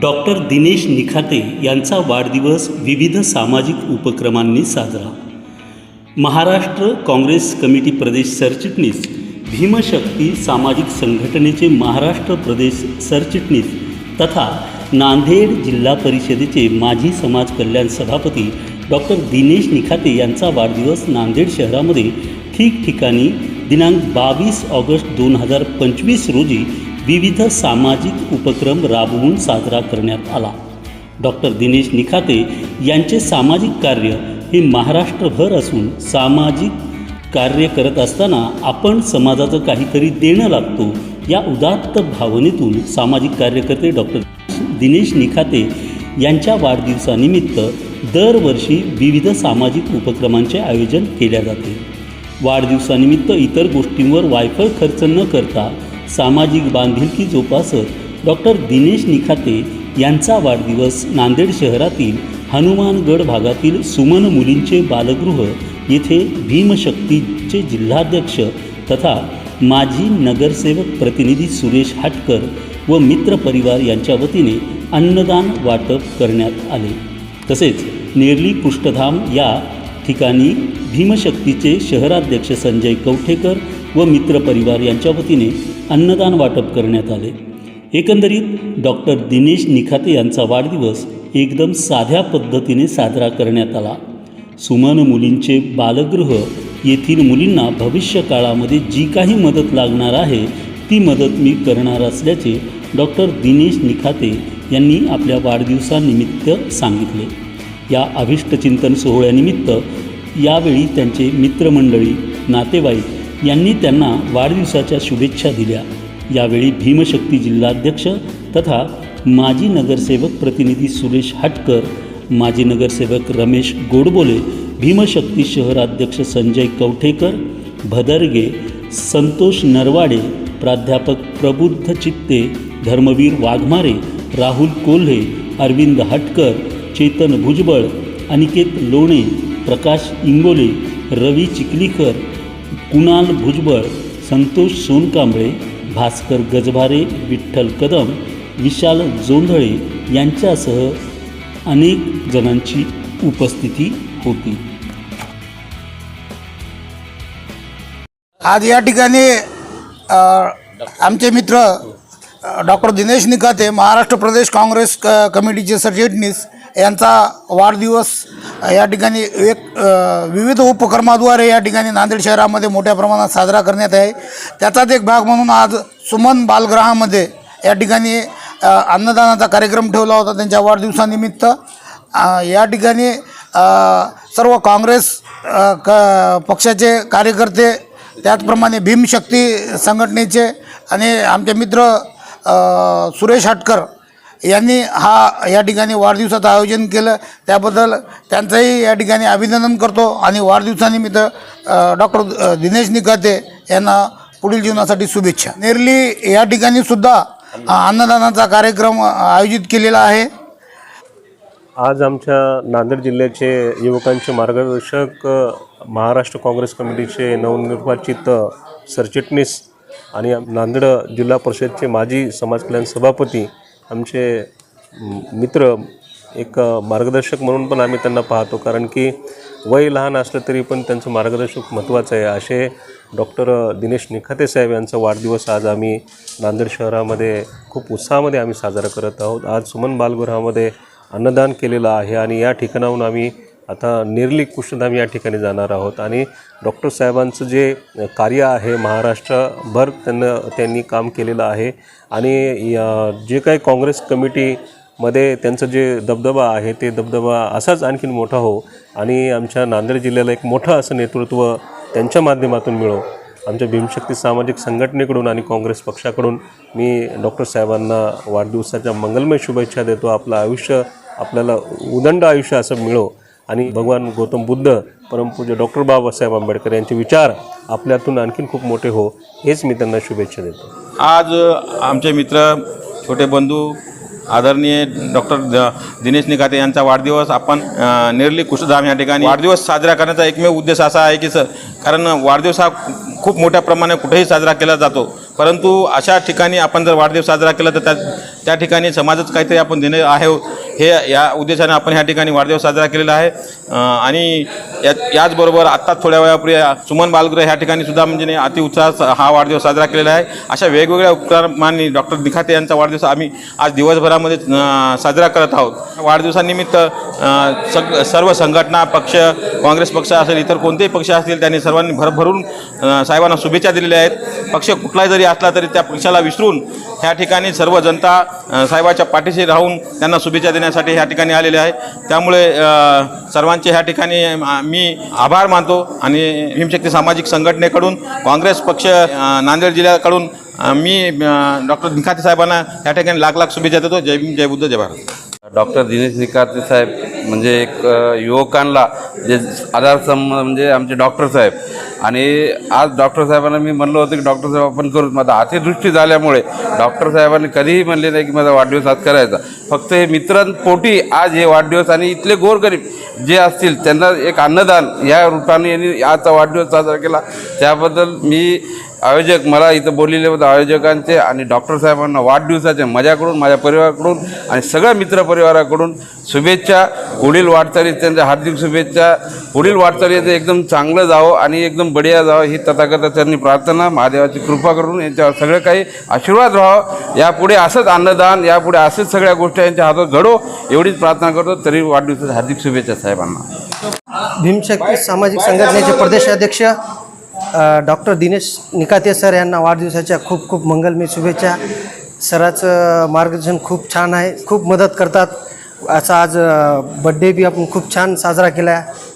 Doctor Dinesh निखाते यांचा वाढदिवस विविध सामाजिक उपक्रमांनी साजरा. महाराष्ट्र काँग्रेस कमिटी प्रदेश सरचिटणीस भीमशक्ती सामाजिक संघटनेचे महाराष्ट्र प्रदेश सरचिटणीस तथा नांदेड जिल्हा परिषदेचे माजी समाज कल्याण सभापती डॉक्टर दिनेश निखाते यांचा वाढदिवस नांदेड शहरामध्ये ठिकठिकाणी दिनांक बावीस ऑगस्ट दोन हजार पंचवीस रोजी विविध सामाजिक उपक्रम राबवून साजरा करण्यात आला. डॉक्टर दिनेश निखाते यांचे सामाजिक कार्य हे महाराष्ट्रभर असून सामाजिक कार्य करत असताना आपण समाजाचं काहीतरी देणं लागतो या उदात्त भावनेतून सामाजिक कार्यकर्ते डॉक्टर दिनेश निखाते यांच्या वाढदिवसानिमित्त दरवर्षी विविध सामाजिक उपक्रमांचे आयोजन केल्या जाते. वाढदिवसानिमित्त इतर गोष्टींवर वायफळ खर्च न करता सामाजिक बांधिलकी जोपासत डॉक्टर दिनेश निखाते यांचा वाढदिवस नांदेड शहरातील हनुमानगड भागातील सुमन मुलींचे बालगृह येथे भीमशक्तीचे जिल्हाध्यक्ष तथा माजी नगरसेवक प्रतिनिधी सुरेश हाटकर व मित्रपरिवार यांच्या वतीने अन्नदान वाटप करण्यात आले. तसेच नेरली पृष्ठधाम या ठिकाणी भीमशक्तीचे शहराध्यक्ष संजय कवठेकर व मित्रपरिवार यांच्या वतीने अन्नदान वाटप करण्यात आले. एकंदरीत डॉक्टर दिनेश निखाते यांचा वाढदिवस एकदम साध्या पद्धतीने साजरा करण्यात आला. सुमन मुलींचे बालगृह येथील मुलींना भविष्य काळामध्ये जी काही मदत लागणार आहे ती मदत मी करणार असल्याचे डॉक्टर दिनेश निखाते यांनी आपल्या वाढदिवसानिमित्त सांगितले. या अभिष्टचिंतन सोहळ्यानिमित्त यावेळी त्यांचे मित्रमंडळी नातेवाईक यांनी त्यांना वाढदिवसाच्या शुभेच्छा दिल्या. यावेळी भीमशक्ती जिल्हाध्यक्ष तथा माजी नगरसेवक प्रतिनिधी सुरेश हटकर माजी नगरसेवक रमेश गोडबोले भीमशक्ती शहराध्यक्ष संजय कवठेकर भदरगे संतोष नरवाडे प्राध्यापक प्रबुद्ध चित्ते धर्मवीर वाघमारे राहुल कोल्हे अरविंद हटकर चेतन भुजबळ अनिकेत लोणे प्रकाश इंगोले रवी चिखलीकर कुणाल भुजबळ संतोष सोनकांबळे भास्कर गजभारे विठ्ठल कदम विशाल जोंधळे यांच्यासह अनेक जणांची उपस्थिती होती. आज या ठिकाणी आमचे मित्र डॉक्टर दिनेश निकाते महाराष्ट्र प्रदेश काँग्रेस क कमिटीचे सरचिटणीस यांचा वाढदिवस या ठिकाणी एक विविध उपक्रमाद्वारे या ठिकाणी नांदेड शहरामध्ये मोठ्या प्रमाणात साजरा करण्यात आहे. त्याचाच एक भाग म्हणून आज सुमन बालगृहामध्ये या ठिकाणी अन्नदानाचा कार्यक्रम ठेवला होता त्यांच्या वाढदिवसानिमित्त. या ठिकाणी सर्व काँग्रेस क पक्षाचे कार्यकर्ते त्याचप्रमाणे भीमशक्ती संघटनेचे आणि आमचे मित्र सुरेश हटकर यांनी हा या ठिकाणी वाढदिवसाचं आयोजन केलं. त्याबद्दल त्यांचंही या ठिकाणी अभिनंदन करतो आणि वाढदिवसानिमित्त डॉक्टर दिनेश निकाते यांना पुढील जीवनासाठी शुभेच्छा. नेरली या ठिकाणी सुद्धा अन्नदानाचा कार्यक्रम आयोजित केलेला आहे. आज आमच्या नांदेड जिल्ह्याचे युवकांचे मार्गदर्शक महाराष्ट्र काँग्रेस कमिटीचे नवनिर्वाचित सरचिटणीस आणि नांदेड जिल्हा परिषदचे माजी समाज कल्याण सभापती आमचे मित्र एक मार्गदर्शक म्हणून पण आम्ही त्यांना पाहतो कारण की वय लहान असलं तरी पण त्यांचं मार्गदर्शक महत्त्वाचं आहे. असे डॉक्टर दिनेश निखाते साहेब यांचा वाढदिवस आज आम्ही नांदेड शहरामध्ये खूप उत्साहामध्ये आम्ही साजरा करत आहोत. आज सुमन बालगृहामध्ये अन्नदान केलेलं आहे आणि या ठिकाणाहून आम्ही आता निर्ली कृष्णधाम या ठिकाणी जाणार आहोत. आणि डॉक्टर साहेबांचं जे कार्य आहे महाराष्ट्रभर त्यांना त्यांनी काम केलेलं आहे. आणि या- जे काही काँग्रेस कमिटीमध्ये त्यांचं जे दबदबा आहे ते दबदबा असाच आणखीन मोठा हो. आणि आमच्या नांदेड जिल्ह्याला एक मोठं असं नेतृत्व त्यांच्या माध्यमातून मिळो. आमच्या भीमशक्ती सामाजिक संघटनेकडून आणि काँग्रेस पक्षाकडून मी डॉक्टर साहेबांना वाढदिवसाच्या मंगलमय शुभेच्छा देतो. आपलं आयुष्य आपल्याला उदंड आयुष्य असं मिळो. आणि भगवान गौतम बुद्ध परमपूज्य डॉक्टर बाबासाहेब आंबेडकर यांचे विचार आपल्यातून आणखीन खूप मोठे हो हेच मी त्यांना शुभेच्छा देतो. आज आमचे मित्र छोटे बंधू आदरणीय डॉक्टर द- दिनेश निकाते यांचा वाढदिवस आपण निर्ली नेरली कुशधाम या ठिकाणी वाढदिवस साजरा करण्याचा एकमेव उद्देश असा आहे की सर कारण वाढदिवस हा खूप मोठ्या प्रमाणे कुठेही साजरा केला जातो. परंतु अशा ठिकाणी आपण जर वाढदिवस साजरा केला तर त्या त्या ठिकाणी समाजाचं काहीतरी आपण देणे आहे हे या उद्देशाने आपण ह्या ठिकाणी वाढदिवस साजरा केलेला आहे. आणि या याचबरोबर आत्ताच थोड्या वेळापूर्वी सुमन बालगृह ह्या ठिकाणी सुद्धा म्हणजे अतिउत्साहात हा वाढदिवस साजरा केलेला आहे. अशा वेगवेगळ्या उपक्रमांनी डॉक्टर दिखाते यांचा वाढदिवस आम्ही आज दिवसभरामध्ये साजरा करत आहोत. वाढदिवसानिमित्त सग सर्व संघटना पक्ष काँग्रेस पक्ष असेल इतर कोणतेही पक्ष असतील त्यांनी सर्वांनी भरभरून साहेबांना शुभेच्छा दिलेल्या आहेत. पक्ष कुठलाही जरी असला तरी त्या पक्षाला विसरून ह्या ठिकाणी सर्व जनता साहेबाच्या पाठीशी राहून त्यांना शुभेच्छा देण्यासाठी ह्या ठिकाणी आलेले आहे. त्यामुळे सर्वांचे ह्या ठिकाणी मी आभार मानतो आणि भीमशक्ती सामाजिक संघटनेकडून काँग्रेस पक्ष नांदेड जिल्ह्याकडून मी डॉक्टर निखाते साहेबांना या ठिकाणी लाख लाख शुभेच्छा देतो. जय भीम जय बुद्ध जय भारत. डॉक्टर दिनेश निकाते साहेब म्हणजे एक युवकांना जे आधारस्तंभ म्हणजे आमचे डॉक्टर साहेब आणि आज डॉक्टर साहेबांना मी म्हणलं होतं की डॉक्टर साहेब आपण करू. माझा अतिदृष्टी झाल्यामुळे डॉक्टर साहेबांनी कधीही म्हणले नाही की माझा वाढदिवस आज करायचा. फक्त हे मित्रांपोटी आज हे वाढदिवस आणि इथले गोरगरीब जे असतील त्यांना एक अन्नदान या रूपाने यांनी आजचा वाढदिवस साजरा केला. त्याबद्दल मी आयोजक मला इथं बोललेले होते आयोजकांचे आणि डॉक्टर साहेबांना वाढदिवसाच्या माझ्याकडून माझ्या परिवाराकडून आणि सगळ्या मित्रपरिवाराकडून शुभेच्छा. पुढील वाटचालीत त्यांच्या हार्दिक शुभेच्छा. पुढील वाटचालीत एकदम चांगलं जावं आणि एकदम बढिया जावं ही तथागताच्यांनी प्रार्थना. महादेवाची कृपा करून यांच्यावर सगळं काही आशीर्वाद राहावं. यापुढे असंच अन्नदान यापुढे असंच सगळ्या गोष्टी यांच्या हातात घडो एवढीच प्रार्थना करतो. तरी वाढदिवसाच्या हार्दिक शुभेच्छा साहेबांना. भीमशक्ती सामाजिक संघटनेचे प्रदेशाध्यक्ष डॉक्टर दिनेश निकाते सर यांना वाढदिवसाच्या खूप खूप मंगलमय शुभेच्छा. सराचं मार्गदर्शन खूप छान आहे खूप मदत करतात. असा आज बड्डे बी आपण खूप छान साजरा केला आहे